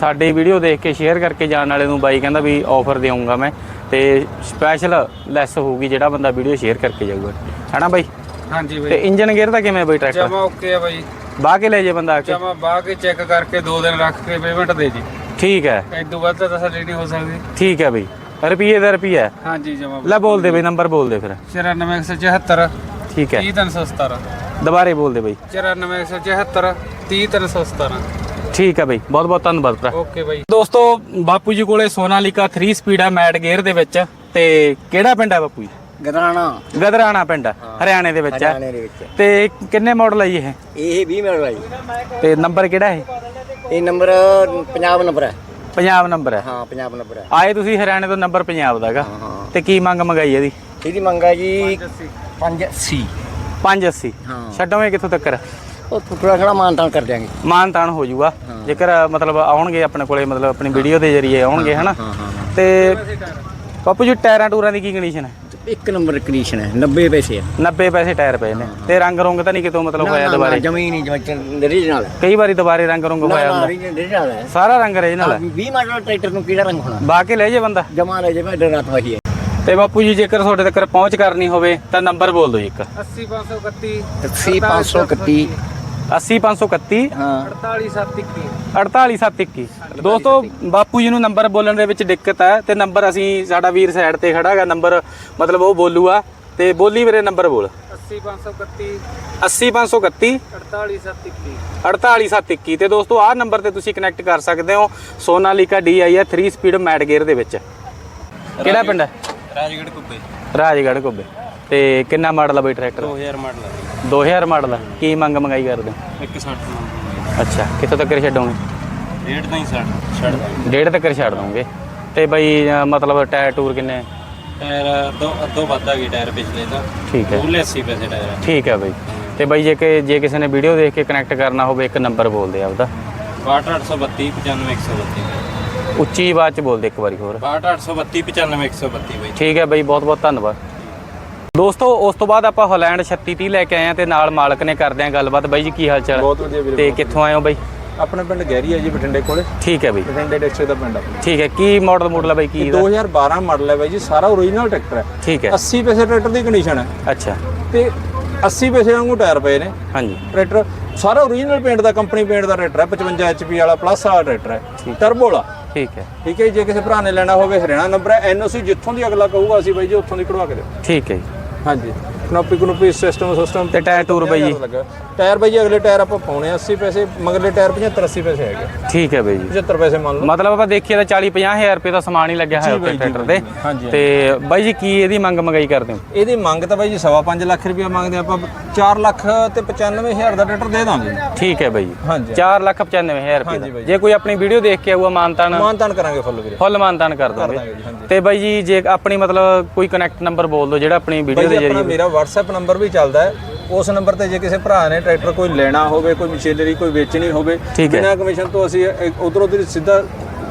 Speaker 2: ਸਾਡੇ ਵੀਡੀਓ ਦੇਖ ਕੇ ਸ਼ੇਅਰ ਕਰਕੇ ਜਾਣ ਵਾਲੇ ਨੂੰ ਬਾਈ ਕਹਿੰਦਾ ਵੀ ਆਫਰ ਦੇਵਾਂਗਾ ਮੈਂ। ਤੇ ਸਪੈਸ਼ਲ ਲੈਸ ਹੋਊਗੀ ਜਿਹੜਾ ਬੰਦਾ ਵੀਡੀਓ ਸ਼ੇਅਰ ਕਰਕੇ ਜਾਊਗਾ। ਹੈਨਾ ਬਾਈ?
Speaker 6: ਹਾਂਜੀ
Speaker 2: ਤੇ
Speaker 6: ਬਾਈ
Speaker 2: ਇੰਜਨ ਗੇਅਰ ਦਾ ਕਿਵੇਂ ਬਾਈ ਟਰੈਕਟਰ
Speaker 6: ਜਮਾ ਓਕੇ ਆ ਬਾਈ।
Speaker 2: ਬਾਹ ਕੇ ਲੈ ਜੇ ਬੰਦਾ ਆ ਕੇ?
Speaker 6: ਜਮਾ ਬਾਹ ਕੇ ਚੈੱਕ ਕਰਕੇ 2 ਦਿਨ ਰੱਖ ਕੇ ਪੇਮੈਂਟ ਦੇ ਜੀ।
Speaker 2: ਠੀਕ ਹੈ।
Speaker 6: ਇਦੋਂ ਵੱਧ ਤਾਂ ਤਸੱਲੀ ਨਹੀਂ ਹੋ ਸਕਦੀ।
Speaker 2: ਠੀਕ ਹੈ ਬਈ। ਰੁਪਈਏ ਦਾ ਰੁਪਈਆ ਹੈ।
Speaker 6: ਹਾਂਜੀ ਜਮਾ।
Speaker 2: ਲੈ ਬੋਲ ਦੇ ਬਈ ਨੰਬਰ ਬੋਲ ਦੇ ਫਿਰ।
Speaker 6: 94174
Speaker 2: ਠੀਕ ਹੈ।
Speaker 6: 30317
Speaker 2: ਦੁਬਾਰੇ ਬੋਲ ਦੇ ਬਈ।
Speaker 6: 94174 30317
Speaker 2: ਠੀਕ ਹੈ ਬਈ। ਬਹੁਤ ਬਹੁਤ ਧੰਨਵਾਦ ਭਰਾ।
Speaker 6: ਓਕੇ ਬਾਈ।
Speaker 2: ਦੋਸਤੋ ਬਾਪੂ ਜੀ ਕੋਲੇ ਸੋਨਾਲੀਕਾ 3 ਸਪੀਡ ਹੈ ਮੈਟ ਗੇਅਰ ਦੇ ਵਿੱਚ। ਤੇ ਕਿਹੜਾ ਪਿੰਡ ਹੈ ਬਾਪੂ ਜੀ?
Speaker 3: ਗਦਰਾਣਾ।
Speaker 2: ਗਦਰਾਣਾ ਪਿੰਡ ਹਰਿਆਣੇ ਦੇ ਵਿੱਚ
Speaker 3: ਹਰਿਆਣੇ
Speaker 2: ਹੈ
Speaker 3: ਦੇ ਵਿੱਚ।
Speaker 2: ਤੇ ਕਿੰਨੇ ਮਾਡਲ ਹੈ ਜੀ ਇਹ?
Speaker 3: ਇਹ 20 ਮਿੰਟ ਬਾਈ
Speaker 2: ਤੇ ਨੰਬਰ ਕਿਹੜਾ ਹੈ
Speaker 3: ਇਹ ਨੰਬਰ ਪੰਜਾਬ ਨੰਬਰ ਹੈ
Speaker 2: ਪੰਜਾਬ ਨੰਬਰ ਹੈ
Speaker 3: ਹਾਂ ਪੰਜਾਬ ਨੰਬਰ ਹੈ
Speaker 2: ਆਏ ਤੁਸੀਂ ਹਰਿਆਣੇ ਤੋਂ ਨੰਬਰ ਪੰਜਾਬ ਦਾ ਹੈਗਾ।
Speaker 3: ਹਾਂ।
Speaker 2: ਤੇ ਕੀ ਮੰਗ ਮੰਗਾਈ ਇਹਦੀ?
Speaker 3: ਇਹਦੀ ਮੰਗਾ ਜੀ 580
Speaker 2: 580
Speaker 3: ਹਾਂ।
Speaker 2: ਛੱਡੋਗੇ ਕਿੱਥੋਂ ਤੱਕ
Speaker 3: ਉਹ ਥੋੜਾ ਥੋੜਾ ਮਾਨਤਾਨ ਕਰ ਦਿਆਂਗੇ।
Speaker 2: ਮਾਨ ਤਾਨ ਹੋ ਜਾਊਗਾ। ਜੇਕਰ ਮਤਲਬ ਆਉਣਗੇ ਆਪਣੇ ਕੋਲੇ ਮਤਲਬ ਆਪਣੀ ਵੀਡੀਓ ਦੇ ਜ਼ਰੀਏ ਆਉਣਗੇ ਹਨਾ?
Speaker 3: ਹਾਂ ਹਾਂ
Speaker 2: ਤੇ ਬਾਪੂ ਜੀ ਟਾਇਰਾਂ ਟੂਰਾਂ ਦੀ ਕੀ ਕੰਡੀਸ਼ਨ ਹੈ
Speaker 3: ਇੱਕ ਨੰਬਰ ਕੰਡੀਸ਼ਨ ਹੈ 90 ਪੈਸੇ ਹੈ
Speaker 2: 90 ਪੈਸੇ ਟਾਇਰ ਪਏ ਨੇ। ਤੇ ਰੰਗ ਰੁੰਗ ਤਾਂ ਨਹੀਂ ਕਿਤੋਂ ਮਤਲਬ ਹੋਇਆ ਦੁਬਾਰੇ?
Speaker 3: ਜ਼ਮੀਨ ਹੀ ਜਮੀਨ ਰੀਜਨਲ ਹੈ।
Speaker 2: ਕਈ ਵਾਰੀ ਦੁਬਾਰੇ ਰੰਗ ਰੁੰਗ ਹੋਇਆ ਹੁੰਦਾ।
Speaker 3: ਰੀਜਨਲ ਹੈ।
Speaker 2: ਸਾਰਾ ਰੰਗ ਰੀਜਨਲ ਹੈ।
Speaker 3: 20 ਮਾਡਲ ਟਰੈਕਟਰ ਨੂੰ ਕਿਹੜਾ ਰੰਗ ਹੋਣਾ?
Speaker 2: ਬਾ ਕੇ ਲੈ ਜੇ ਬੰਦਾ।
Speaker 3: ਜਮਾ ਲੈ ਜੇ ਮੈਂ ਡਰਾਤ ਵਾਹੀ ਹੈ।
Speaker 2: ਤੇ ਬਾਪੂ ਜੀ ਜੇਕਰ ਤੁਹਾਡੇ ਤੱਕ ਪਹੁੰਚ ਕਰਨੀ ਹੋਵੇ ਤਾਂ ਨੰਬਰ ਬੋਲ ਦਿਓ ਇੱਕ।
Speaker 6: 80531
Speaker 3: 80 531
Speaker 2: 80531
Speaker 3: ਹਾਂ।
Speaker 6: 48721
Speaker 2: 48721 ਦੋਸਤੋ ਬਾਪੂ ਜੀ ਨੂੰ ਨੰਬਰ ਬੋਲਣ ਦੇ ਵਿੱਚ ਦਿੱਕਤ ਹੈ ਤੇ ਨੰਬਰ ਅਸੀਂ ਸਾਡਾ ਵੀਰ ਸਾਈਡ ਤੇ ਖੜਾ ਹੈਗਾ ਨੰਬਰ ਮਤਲਬ ਉਹ ਬੋਲੂਗਾ। ਤੇ ਬੋਲੀ ਵੀਰੇ ਨੰਬਰ ਬੋਲ।
Speaker 6: 80531
Speaker 2: 80531
Speaker 6: 48721
Speaker 2: 48721 ਤੇ ਦੋਸਤੋ ਆਹ ਨੰਬਰ ਤੇ ਤੁਸੀਂ ਕਨੈਕਟ ਕਰ ਸਕਦੇ ਹੋ ਸੋਨਾਲੀਕਾ DI ਹੈ 3 ਸਪੀਡ ਮੈਟ ਗੇਅਰ ਦੇ ਵਿੱਚ। ਕਿਹੜਾ ਪਿੰਡ ਹੈ?
Speaker 6: ਰਾਜਗੜ ਕੁੱਬੇ।
Speaker 2: ਰਾਜਗੜ੍ਹ ਕੋਬੇ। ਤੇ ਕਿੰਨਾ ਮਾਡਲ ਆ ਬਈ ਟਰੈਕਟਰ?
Speaker 6: 2000 ਮਾਡਲ
Speaker 2: 2000 ਮਾਡਲ ਆ। ਕੀ ਮੰਗ ਮੰਗਾਈ ਕਰਦੇ ਹੋ?
Speaker 6: 160
Speaker 2: ਅੱਛਾ ਕਿੱਥੋਂ ਤੱਕ ਛੱਡੋਗੇ?
Speaker 6: ਰੇਟ ਤਾਂ ਹੀ ਛੱਡ ਛੱਡ
Speaker 2: ਡੇਢ ਤੱਕ ਛੱਡ ਦੋਗੇ। ਤੇ ਬਈ ਅ, ਮਤਲਬ ਟਾਇਰ ਟੂਰ ਕਿੰਨੇ?
Speaker 6: ਟਾਇਰ ਦੋ ਅੱਧੋ ਵੱਧ ਆ ਗਈ ਟਾਇਰ ਪਿਛਲੇ ਤਾਂ।
Speaker 2: ਠੀਕ ਹੈ।
Speaker 6: ਪੂਰੇ 80 ਪੈਸੇ ਟਾਇਰ ਆ।
Speaker 2: ਠੀਕ ਹੈ ਬਈ। ਤੇ ਬਈ ਜੇ ਕਿ ਜੇ ਕਿਸੇ ਨੇ ਵੀਡੀਓ ਦੇਖ ਕੇ ਕਨੈਕਟ ਕਰਨਾ ਹੋਵੇ ਇੱਕ ਨੰਬਰ ਬੋਲ ਦੇ ਆਪਦਾ
Speaker 6: 62832 95132
Speaker 2: ਉੱਚੀ ਆਵਾਜ਼ ਚ ਬੋਲ ਦੇ ਇੱਕ ਵਾਰੀ ਹੋਰ।
Speaker 6: 62832 95132 ਬਾਈ।
Speaker 2: ਠੀਕ ਹੈ ਬਈ ਬਹੁਤ ਬਹੁਤ ਧੰਨਵਾਦ। ਦੋਸਤੋ ਉਸ ਤੋਂ ਬਾਅਦ ਆਪਾਂ ਹਾਲੈਂਡ 3630 ਲੈ ਕੇ ਆਏ ਆ ਤੇ ਨਾਲ ਮਾਲਕ ਨੇ ਕਰਦੇ ਆ ਗੱਲਬਾਤ। ਬਾਈ ਜੀ ਕੀ ਹਾਲ ਚਾਲ?
Speaker 5: ਬਹੁਤ ਵਧੀਆ ਵੀਰੇ
Speaker 2: ਤੇ ਕਿੱਥੋਂ ਆਏ ਹੋ ਬਾਈ?
Speaker 5: ਆਪਣੇ ਪਿੰਡ ਗਹਿਰੀ ਹੈ ਜੀ ਬਠਿੰਡੇ ਕੋਲੇ।
Speaker 2: ਠੀਕ ਹੈ ਬਾਈ।
Speaker 5: ਬਠਿੰਡੇ ਡਿਸਟ੍ਰਿਕਟ ਦਾ ਪਿੰਡ ਆਪਣਾ।
Speaker 2: ਠੀਕ ਹੈ ਕੀ ਮਾਡਲ ਮੋਡਲ ਹੈ ਬਾਈ ਕੀ ਇਹਦਾ?
Speaker 5: 2012 ਮਾਡਲ ਹੈ ਬਾਈ ਜੀ ਸਾਰਾ ਓਰੀਜਨਲ ਟਰੈਕਟਰ ਹੈ
Speaker 2: ਠੀਕ ਹੈ।
Speaker 5: 80 ਪੈਸੇ ਟਰੈਕਟਰ ਦੀ ਕੰਡੀਸ਼ਨ ਹੈ
Speaker 2: ਅੱਛਾ।
Speaker 5: ਤੇ 80 ਪੈਸੇ ਵਾਂਗੂ ਟਾਇਰ ਪਏ ਨੇ।
Speaker 2: ਹਾਂਜੀ।
Speaker 5: ਟਰੈਕਟਰ ਸਾਰਾ ਓਰੀਜਨਲ ਪੇਂਟ ਦਾ ਕੰਪਨੀ ਪੇਂਟ ਦਾ ਟਰੈਕਟਰ ਹੈ 55 HP ਵਾਲਾ ਪਲੱਸ ਵਾਲਾ ਟਰੈਕਟਰ ਹੈ। ਟਰਬੋ ਵਾਲਾ।
Speaker 2: ਠੀਕ ਹੈ।
Speaker 5: ਠੀਕ ਹੈ ਜੀ, ਜੇ ਕਿਸੇ ਭਰਾ ਨੇ ਲੈਣਾ ਹੋਵੇ ਹਰਿਆਣਾ ਨੰਬਰ ਹੈ ਐਨਓਸੀ ਜਿੱਥੋਂ ਦੀ ਅਗਲਾ ਕਹੂਗਾ ਅਸੀਂ ਬਾਈ ਜੀ ਉੱਥੋਂ ਦੀ ਕਢਵਾ ਕੇ ਦਿਓ।
Speaker 2: ਠੀਕ ਹੈ ਜੀ।
Speaker 5: ਹਾਂਜੀ। ਕਨੋਪੀ ਕਨੋਪੀ ਸਿਸਟਮ ਸਿਸਟਮ
Speaker 2: ਤੇ ਟਾਇਰ ਟੂਰ ਬਾਈ ਜੀ?
Speaker 5: ਟਾਇਰ ਬਾਈ ਜੀ ਅਗਲੇ ਟਾਇਰ ਆਪਾਂ ਪਾਉਣੇ ਆ 80 ਪੈਸੇ ਮਗਰਲੇ ਟਾਇਰ 75 80 ਪੈਸੇ ਹੈਗੇ।
Speaker 2: ਠੀਕ ਹੈ ਬਾਈ ਜੀ।
Speaker 5: 75 ਪੈਸੇ ਮੰਨ ਲਓ।
Speaker 2: ਮਤਲਬ ਆਪਾਂ ਦੇਖੀਏ ਤਾਂ 40 50 ਹਜ਼ਾਰ ਰੁਪਏ ਦਾ ਸਮਾਨ ਹੀ ਲੱਗਿਆ ਹੋਇਆ ਉੱਤੇ ਟਰੈਕਟਰ ਦੇ ਤੇ। ਬਾਈ ਜੀ ਕੀ ਇਹਦੀ ਮੰਗ ਮੰਗਾਈ ਕਰਦੇ ਹੋ?
Speaker 5: ਇਹਦੀ ਮੰਗ ਤਾਂ ਬਾਈ ਜੀ ਸਵਾ ਪੰਜ ਲੱਖ ਰੁਪਇਆ ਮੰਗਦੇ ਆਪਾਂ 4 ਲੱਖ ਤੇ 95 ਹਜ਼ਾਰ ਦਾ ਟਰੈਕਟਰ ਦੇ ਦਾਂਗੇ।
Speaker 2: ਠੀਕ ਹੈ ਬਾਈ ਜੀ।
Speaker 5: ਹਾਂਜੀ।
Speaker 2: 4 ਲੱਖ 95 ਹਜ਼ਾਰ ਰੁਪਏ
Speaker 5: ਹਾਂਜੀ
Speaker 2: ਦਾ
Speaker 5: ਬਾਈ।
Speaker 2: ਜੇ। ਕੋਈ ਆਪਣੀ ਵੀਡੀਓ ਦੇਖ ਕੇ ਆਊਗਾ ਮਾਨਤਾਨ
Speaker 5: ਮਾਨਤਾਨ ਕਰਾਂਗੇ ਫੁੱਲ ਵੀਰੇ।
Speaker 2: ਫੁੱਲ ਮਾਨਤਾਨ ਕਰ ਦੋਗੇ। ਤੇ ਬਾਈ ਜੀ ਜੇ ਆਪਣੀ ਮਤਲਬ ਕੋਈ ਕਨੈਕਟ ਨੰਬਰ ਬੋਲ ਦਿਓ ਜਿਹੜਾ ਆਪਣੀ ਵੀਡੀਓ ਦੇ ਜਰੀਏ
Speaker 5: ਮੇਰਾ WhatsApp ਨੰਬਰ ਵੀ ਚੱਲਦਾ ਹੈ। ਉਸ ਨੰਬਰ ਤੇ ਜੇ ਕਿਸੇ ਭਰਾ ਨੇ ਟਰੈਕਟਰ ਕੋਈ ਲੈਣਾ ਹੋਵੇ ਕੋਈ ਮਸ਼ੀਨਰੀ ਕੋਈ ਵੇਚਣੀ ਹੋਵੇ। ਬਿਨਾਂ ਕਮਿਸ਼ਨ ਤੋਂ ਅਸੀਂ ਉਧਰ ਉਧਰ ਸਿੱਧਾ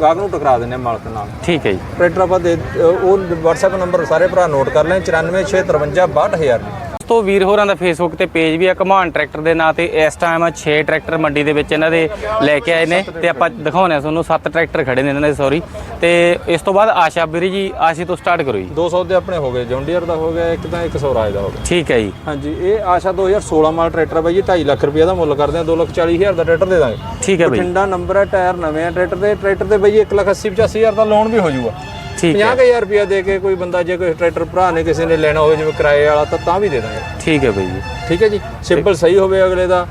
Speaker 5: ਗਾਹਕ ਨੂੰ ਟਕਰਾ ਦਿੰਦੇ ਹਾਂ ਮਾਲਕ ਨਾਲ।
Speaker 2: ਠੀਕ ਹੈ ਜੀ।
Speaker 5: ਟਰੈਕਟਰ ਆਪਾਂ ਦੇ ਉਹ WhatsApp ਨੰਬਰ ਸਾਰੇ ਭਰਾ ਨੋਟ ਕਰ ਲੈਣ 946556262000
Speaker 2: ਦੋਸਤੋ ਵੀਰ ਹੋਰਾਂ ਦਾ ਫੇਸਬੁੱਕ ਤੇ ਪੇਜ ਵੀ ਆ ਕਮਾਨ ਟਰੈਕਟਰ ਦੇ ਨਾਂ ਤੇ ਇਸ ਟਾਈਮ 6 ਟਰੈਕਟਰ ਮੰਡੀ ਦੇ ਵਿੱਚ ਇਹਨਾਂ ਦੇ ਲੈ ਕੇ ਆਏ ਨੇ ਤੇ ਆਪਾਂ ਦਿਖਾਉਣੇ ਆ ਤੁਹਾਨੂੰ 7 ਟਰੈਕਟਰ ਖੜੇ ਨੇ ਇਹਨਾਂ ਦੇ ਸੌਰੀ ਤੇ ਇਸ ਤੋਂ ਬਾਅਦ ਆਸ਼ਾ ਵੀਰੀ ਜੀ ਆਸ਼ੀ ਤੋਂ ਸਟਾਰਟ ਕਰੋ ਜੀ।
Speaker 5: 200 ਦੇ ਆਪਣੇ ਹੋ ਗਏ ਜੌਂਡੀਅਰ ਦਾ ਹੋ ਗਿਆ ਇੱਕ ਤਾਂ ਇੱਕ ਸੌਰਾਜ ਦਾ ਹੋ ਗਿਆ।
Speaker 2: ਠੀਕ ਹੈ ਜੀ।
Speaker 5: ਹਾਂਜੀ ਇਹ ਆਸ਼ਾ 2016 ਮਾਡਲ ਟਰੈਕਟਰ ਬਾਈ ਜੀ 2.5 ਲੱਖ ਰੁਪਏ ਦਾ ਮੁੱਲ ਕਰਦੇ ਆ 240000 ਦਾ ਟਰੈਕਟਰ ਦੇ ਦਾਂਗੇ।
Speaker 2: ਠੀਕ ਹੈ ਬਾਈ।
Speaker 5: ਬਠਿੰਡਾ ਨੰਬਰ ਹੈ ਟਾਇਰ ਨਵੇਂ ਆ ਟਰੈਕਟਰ ਦੇ ਟਰੈਕਟਰ ਤੇ ਬਾਈ 1 ਲੱਖ 80 85000 ਦਾ ਲੋਨ ਵੀ ਹੋ ਜਾਊਗਾ।
Speaker 2: ਠੀਕ ਹੈ।
Speaker 5: 50000 ਰੁਪਏ ਦੇ ਕੇ ਕੋਈ ਬੰਦਾ ਜੇ ਕੋਈ ਟਰੈਕਟਰ ਭਰਾ ਨੇ ਕਿਸੇ ਨੇ ਲੈਣਾ ਹੋਵੇ ਜਿਵੇਂ ਕਿਰਾਏ ਵਾਲਾ ਤਾਂ ਤਾਂ ਵੀ ਦੇ ਦਾਂਗੇ।
Speaker 2: ਠੀਕ ਹੈ ਬਾਈ ਜੀ।
Speaker 5: ਠੀਕ ਹੈ ਜੀ? ਸਿੰਪਲ ਸਹੀ ਹੋਵੇ ਅਗਲੇ ਦਾ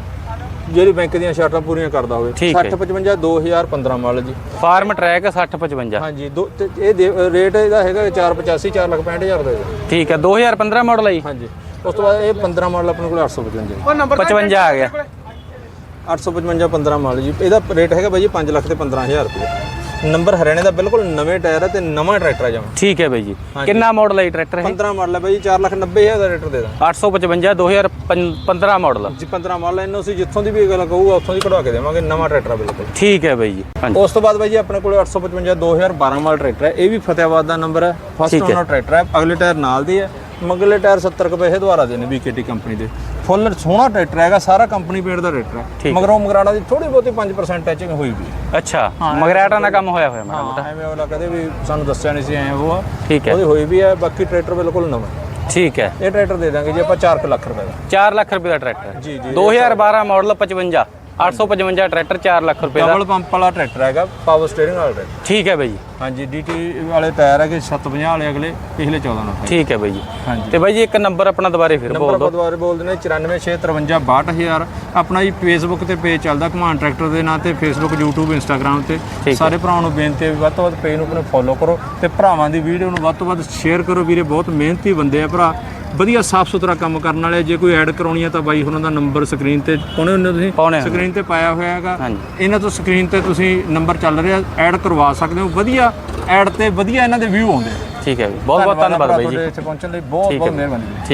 Speaker 5: ਜਿਹੜੀ ਬੈਂਕ ਦੀਆਂ ਸ਼ਰਤਾਂ ਪੂਰੀਆਂ ਕਰਦਾ ਹੋਵੇ।
Speaker 2: ਠੀਕ ਹੈ।
Speaker 5: 60 55 2015 ਮਾਡਲ ਜੀ।
Speaker 2: ਫਾਰਮ ਟਰੈਕ 6055
Speaker 5: ਹਾਂਜੀ ਦੋ ਤੇ ਇਹ ਰੇਟ ਇਹਦਾ ਹੈਗਾ 485 4 ਲੱਖ 65000 ਦਾ।
Speaker 2: ਠੀਕ ਹੈ 2015 ਮਾਡਲ ਹੈ ਜੀ।
Speaker 5: ਹਾਂਜੀ। ਉਸ ਤੋਂ ਬਾਅਦ ਇਹ 15 ਮਾਡਲ ਆਪਣੇ ਕੋਲ 855
Speaker 2: 55 ਆ ਗਿਆ।
Speaker 5: 855 15 ਮਾਡਲ ਜੀ। ਇਹਦਾ ਰੇਟ ਹੈਗਾ ਬਾਈ ਜੀ 5 ਲੱਖ ਤੇ 15000 ਰੁਪਏ ਨੰਬਰ ਹਰਿਆਣੇ ਦਾ ਬਿਲਕੁਲ ਨਵੇਂ ਟਾਇਰ ਹੈ ਤੇ ਨਵਾਂ ਟਰੈਕਟਰ ਹੈ ਜਮਾ।
Speaker 2: ਠੀਕ ਹੈ ਬਾਈ ਜੀ। ਕਿੰਨਾ ਮਾਡਲ ਹੈ ਟਰੈਕਟਰ ਇਹ?
Speaker 5: 15 ਮਾਡਲ ਹੈ ਬਾਈ ਜੀ 4 ਲੱਖ 90000 ਦਾ ਰੇਟਰ ਦੇ ਦਾਂ
Speaker 2: 855 2015 ਮਾਡਲ
Speaker 5: ਜੀ 15 ਮਾਡਲ ਇਹਨੂੰ ਅਸੀਂ ਜਿੱਥੋਂ ਦੀ ਵੀ ਗੱਲ ਕਹੂਗਾ ਉੱਥੋਂ ਦੀ ਕਢਵਾ ਕੇ ਦੇਵਾਂਗੇ ਨਵਾਂ ਟਰੈਕਟਰ ਬਿਲਕੁਲ।
Speaker 2: ਠੀਕ ਹੈ ਬਾਈ ਜੀ
Speaker 5: ਉਸ ਤੋਂ ਬਾਅਦ ਬਾਈ ਜੀ ਆਪਣੇ ਕੋਲ 855 2012 ਮਾਡਲ ਟਰੈਕਟਰ ਹੈ ਇਹ ਵੀ ਫਤਿਆਬਾਦ ਦਾ ਨੰਬਰ ਹੈ। ਫਸਟ। ਓਨਰ ਟਰੈਕਟਰ ਹੈ ਅਗਲੇ ਟਾਇਰ ਨਾਲ ਦੇ ਹੈ ਮਗਲੇ ਟਾਇਰ 70 ਕੁ ਪੈਸੇ ਦੁਆਰਾ ਦੇ ਨੇ ਬੀਕੇਟੀ ਕੰਪਨੀ ਦੇ। ਫੁੱਲ ਸੋਹਣਾ ਟਰੈਕਟਰ ਹੈਗਾ ਸਾਰਾ ਕੰਪਨੀ ਪੇਡ ਦਾ ਟਰੈਕਟਰ ਹੈ। ਮਗਰੋਂ ਮਗਰਾੜਾ ਦੀ ਥੋੜੀ ਬਹੁਤੀ 5% ਟੈਚਿੰਗ ਹੋਈ ਵੀ।
Speaker 2: ਅੱਛਾ ਮਗਰਾਟਾਂ ਦਾ ਕੰਮ ਹੋਇਆ ਹੋਇਆ ਮੈਡਮ
Speaker 5: ਹਾਂ ਐਵੇਂ ਵਾਲਾ ਕਦੇ ਵੀ ਸਾਨੂੰ ਦੱਸਿਆ ਨਹੀਂ ਸੀ ਐ ਉਹ ਆ।
Speaker 2: ਠੀਕ ਹੈ।
Speaker 5: ਉਹਦੀ ਹੋਈ ਵੀ ਹੈ ਬਾਕੀ ਟਰੈਕਟਰ ਬਿਲਕੁਲ ਨਵਾਂ।
Speaker 2: ਠੀਕ ਹੈ।
Speaker 5: ਇਹ ਟਰੈਕਟਰ ਦੇ ਦਾਂਗੇ ਜੀ ਆਪਾਂ 4 ਲੱਖ ਰੁਪਏ ਦਾ।
Speaker 2: 4 ਲੱਖ ਰੁਪਏ ਦਾ ਟਰੈਕਟਰ
Speaker 5: ਜੀ, ਜੀ,
Speaker 2: 2012 ਮਾਡਲ 55 855 ਟਰੈਕਟਰ 4 ਲੱਖ ਰੁਪਏ ਦਾ।
Speaker 5: ਡਬਲ ਪੰਪ ਵਾਲਾ ਟਰੈਕਟਰ ਹੈਗਾ ਪਾਵਰ ਸਟੀਅਰਿੰਗ ਵਾਲਾ ਟਰੈਕਟਰ।
Speaker 2: ਠੀਕ ਹੈ ਬਾਈ ਜੀ।
Speaker 5: ਹਾਂਜੀ ਡੀਟੀ ਵਾਲੇ ਟਾਇਰ ਹੈਗੇ 750 ਵਾਲੇ ਅਗਲੇ ਪਿਛਲੇ 14 ਨਾਲ
Speaker 2: ਠੀਕ ਹੈ ਬਾਈ ਜੀ।
Speaker 5: ਹਾਂਜੀ।
Speaker 2: ਤੇ ਬਾਈ ਜੀ ਇੱਕ ਨੰਬਰ ਆਪਣਾ ਦੁਬਾਰੇ ਫਿਰ
Speaker 5: ਨੰਬਰ
Speaker 2: ਬੋਲ ਦਿਓ
Speaker 5: ਦੁਬਾਰੇ ਬੋਲਦੇ ਨੇ 9465562000 ਆਪਣਾ ਜੀ ਫੇਸਬੁੱਕ ਤੇ ਪੇਜ ਚੱਲਦਾ ਕਮਾਨ ਟਰੈਕਟਰ ਦੇ ਨਾਂ ਤੇ ਫੇਸਬੁੱਕ YouTube ਇੰਸਟਾਗ੍ਰam ਤੇ। ਸਾਰੇ ਭਰਾਵਾਂ ਨੂੰ ਬੇਨਤੀ ਹੈ ਵੀ ਵੱਧ ਤੋਂ ਵੱਧ ਪੇਜ ਨੂੰ ਆਪਣੇ ਫੋਲੋ ਕਰੋ ਤੇ ਭਰਾਵਾਂ ਦੀ ਵੀਡੀਓ ਨੂੰ ਵੱਧ ਤੋਂ ਵੱਧ ਸ਼ੇਅਰ ਕਰੋ। ਵੀਰੇ ਬਹੁਤ ਮਿਹਨਤੀ ਬੰਦੇ ਆ ਭਰਾ। ਵਧੀਆ ਸਾਫ਼ ਸੁਥਰਾ ਕੰਮ ਕਰਨ ਵਾਲੇ ਜੇ ਕੋਈ ਐਡ ਕਰਾਉਣੀ ਹੈ ਤਾਂ ਬਾਈ ਉਹਨਾਂ ਦਾ ਨੰਬਰ ਸਕਰੀਨ ਤੇ ਪਾਉਣੇ ਹੁੰਦੇ ਤੁਸੀਂ?
Speaker 2: ਪਾਉਣੇ ਹੁੰਦੇ।
Speaker 5: ਸਕਰੀਨ ਤੇ ਪਾਇਆ ਹੋਇਆ ਹੈਗਾ।
Speaker 2: ਹਾਂਜੀ।
Speaker 5: ਇਹਨਾਂ ਤੋਂ ਸਕਰੀਨ ਤੇ ਤੁਸੀਂ ਨੰਬਰ ਚੱਲ ਰਿਹਾ ਐਡ ਕਰਵਾ ਸਕਦੇ ਹੋ। ਵਧੀਆ ਐਡ ਤੇ ਵਧੀਆ ਇਹਨਾਂ ਦੇ ਵਿਊ ਆਉਂਦੇ ਆ।
Speaker 2: ਠੀਕ ਹੈ ਜੀ। ਬਹੁਤ ਬਹੁਤ ਧੰਨਵਾਦ। ਬਾਈ ਜੀ।
Speaker 5: ਤੁਹਾਡੇ ਇੱਥੇ ਪਹੁੰਚਣ ਲਈ ਬਹੁਤ
Speaker 2: ਠੀਕ
Speaker 5: ਬਹੁਤ ਮਿਹਰਬਾਨੀ। ਜੀ
Speaker 2: ਠੀਕ